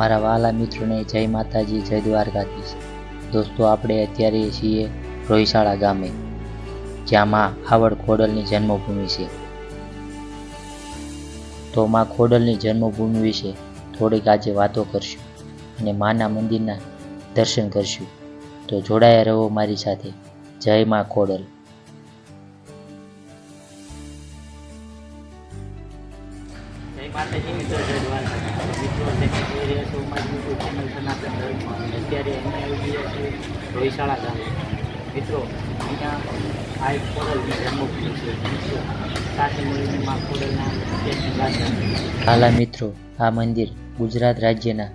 મારા વાલા મિત્રોને જય માતાજી, જય દ્વારકાધીશ. દોસ્તો, આપણે અત્યારે છીએ રોહિશાળા ગામે જ્યાં માં આવડ ખોડલની જન્મભૂમિ છે. તો માં ખોડલની જન્મભૂમિ વિશે થોડીક આજે વાતો કરશું અને માના મંદિરના દર્શન કરશું. તો જોડાયા રહો મારી સાથે. જય માં ખોડલ. જય માતાજી મિત્રો જય દ્વારકા મિત્રો રહ્યા છો અમારી યુટ્યુબ ચેનલ સનાતન ધર્મ અને અત્યારે અમે આવી ગયા છીએ રોહિશાળા ગામે. મિત્રો, અહીંયા આ એક ખોડલની જન્મભૂમિ છે. મિત્રો, સાથે મળીને મા દર્શન હાલા મિત્રો, આ મંદિર ગુજરાત રાજ્યના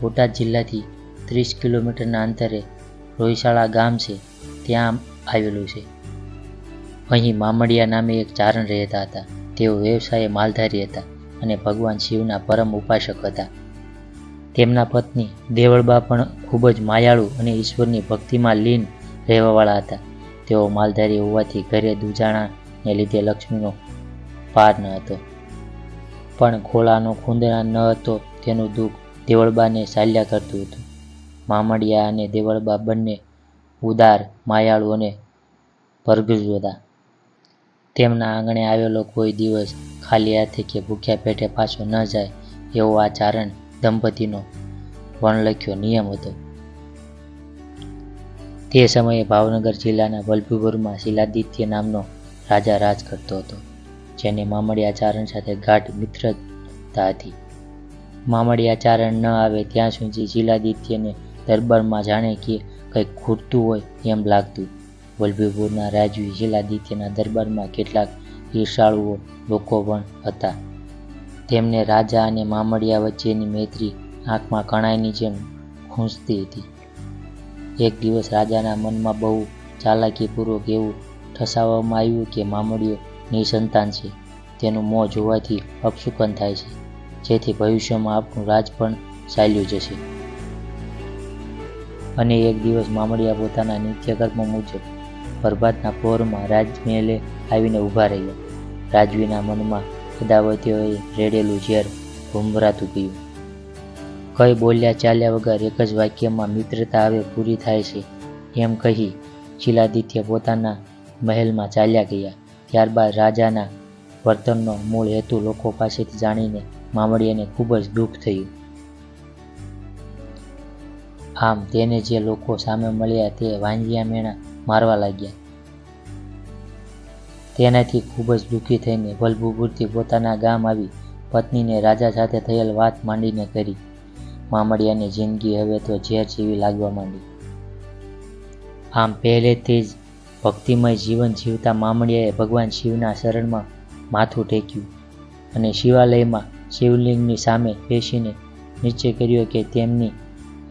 બોટાદ જિલ્લાથી ત્રીસ કિલોમીટરના અંતરે રોહિશાળા ગામ છે. ત્યાં આવેલું છે. અહીં મામડિયા નામે એક ચારણ રહેતા હતા. તેઓ વ્યવસાયે માલધારી હતા. અને ભગવાન શિવના પરમ ઉપાસક હતા. તેમના પત્ની દેવળબા પણ ખૂબ જ માયાળુ અને ઈશ્વરની ભક્તિમાં લીન રહેવાવાળા હતા. તેઓ માલધારી હોવાથી ઘરે દુજાણાને લીધે લક્ષ્મીનો પાર ન હતો. પણ ખોળાનો ખૂંદણા ન હતો તેનું દુઃખ દેવળબાને ચાલ્યા કરતું હતું. મામડિયા અને દેવળબા બંને ઉદાર, માયાળુ અને પરગજુ હતા. તેમના આંગણે આવેલો કોઈ દિવસ ખાલી હાથે કે ભૂખ્યા પેટે પાછો ન જાય એવો આ ચારણ દંપતીનો વણલખ્યો નિયમ હતો. તે સમયે ભાવનગર જિલ્લાના વલ્ભીપુરમાં શિલાદિત્ય નામનો રાજા રાજ કરતો હતો, જેને મામડિયા ચારણ સાથે ગાઢ મિત્રતા હતી. મામડિયા ચારણ ન આવે ત્યાં સુધી શિલાદિત્યને દરબારમાં જાણે કે કંઈક ખૂટતું હોય એમ લાગતું. વલભીપુરના રાજવી શિલાદિત્યના દરબારમાં કેટલાક ઈર્ષાળુઓ લોકો પણ હતા. તેમને રાજા અને મામડિયા વચ્ચેની મૈત્રી આંખમાં કણાઈની જેમ ખૂંચતી હતી. એક દિવસ રાજાના મનમાં બહુ ચાલાકીપૂર્વક એવું ઠસાવવામાં આવ્યું કે મામડીઓ નિસંતાન છે. તેનું મોં જોવાથી અપશુકન થાય છે, જેથી ભવિષ્યમાં આપણું રાજ પણ ચાલ્યું જશે. અને એક દિવસ મામડિયા પોતાના નિત્યકર્મ મુજબ પ્રભાતના પહોરમાં રાજમહેલે આવીને ઊભા રહ્યા. રાજવીના મનમાં અદાવતીઓએ રેડેલું ઝેર ભૂમરાતું ગયું. કઈ બોલ્યા ચાલ્યા વગર એક જ વાક્યમાં મિત્રતા હવે પૂરી થાય છે. એમ કહી શિલાદિત્ય પોતાના મહેલમાં ચાલ્યા ગયા. ત્યારબાદ રાજાના વર્તનનો મૂળ હેતુ લોકો પાસેથી જાણીને મામડીયાને ખૂબ જ દુઃખ થયું. આમ તેને જે લોકો સામે મળ્યા તે વાંજિયા મેણા મારવા લાગ્યા. તેનાથી ખૂબ જ દુઃખી થઈને વલ્ભુપુરથી પોતાના ગામ આવી પત્નીને રાજા સાથે થયેલ વાત માંડીને કરી. મામડિયાની જિંદગી હવે તો ઝેર જેવી લાગવા માંડી. આમ પહેલેથી જ ભક્તિમય જીવન જીવતા મામડિયાએ ભગવાન શિવના શરણમાં માથું ટેક્યું અને શિવાલયમાં શિવલિંગની સામે બેસીને નિશ્ચય કર્યો કે તેમની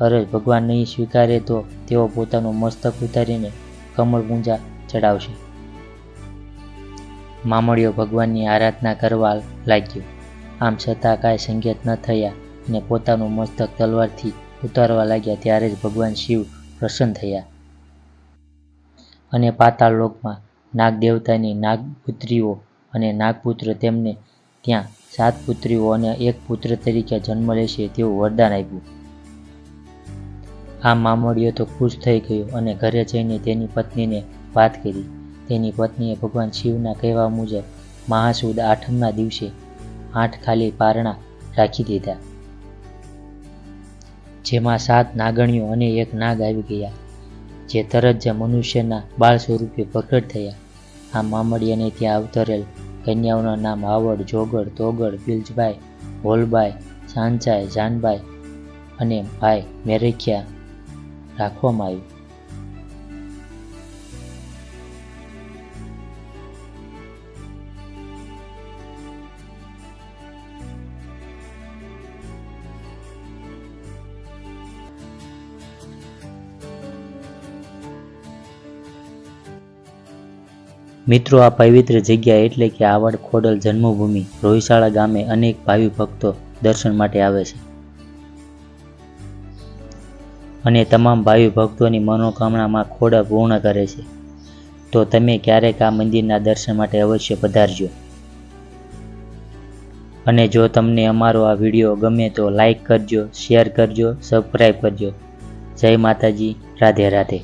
અરજ ભગવાન નહીં સ્વીકારે તો તેઓ પોતાનું મસ્તક ઉતારીને કમળ પૂંજા ચડાવશે. મામડિયો ભગવાનની આરાધના કરવા લાગ્યો. આમ છતાં કાંઈ સંકેત ન થયા અને પોતાનું મસ્તક તલવારથી ઉતારવા લાગ્યા ત્યારે જ ભગવાન શિવ પ્રસન્ન થયા. અને પાતાળ લોકમાં નાગદેવતાની નાગપુત્રીઓ અને નાગપુત્ર તેમને ત્યાં સાત પુત્રીઓ અને એક પુત્ર તરીકે જન્મ લેશે તેવું વરદાન આપ્યું. આ મામડીયો તો ખુશ થઈ ગયો અને ઘરે જઈને તેની પત્નીને વાત કરી. તેની પત્નીએ ભગવાન શિવના કહેવા મુજબ મહાસુદ આઠમના દિવસે આઠ ખાલી પારણા રાખી દીધા. જેમાં સાત નાગણીઓ અને એક નાગ આવી ગયા, જે તરત જ મનુષ્યના બાળ સ્વરૂપે પ્રગટ થયા. આ મામડિયાને ત્યાં અવતરેલ કન્યાઓના નામ આવડ, જોગડ, તોગડ, બિલજભાઈ હોલબાઈ સાંચાઈ જાનબાઈ અને ભાઈ મેરેખિયા રાખવામાં આવ્યું મિત્રો, આ પવિત્ર જગ્યા એટલે કે આવડ ખોડલ જન્મભૂમિ રોહિશાળા ગામે અનેક ભાવિ ભક્તો દર્શન માટે આવે છે. અને તમામ ભાવિ ભક્તોની મનોકામનામાં ખોડા પૂર્ણ કરે છે. તો તમે ક્યારેક આ મંદિરના દર્શન માટે અવશ્ય પધારજો. અને જો તમને અમારો આ વીડિયો ગમે તો લાઈક કરજો, શેર કરજો સબસ્ક્રાઈબ કરજો. જય માતાજી, રાધે રાધે.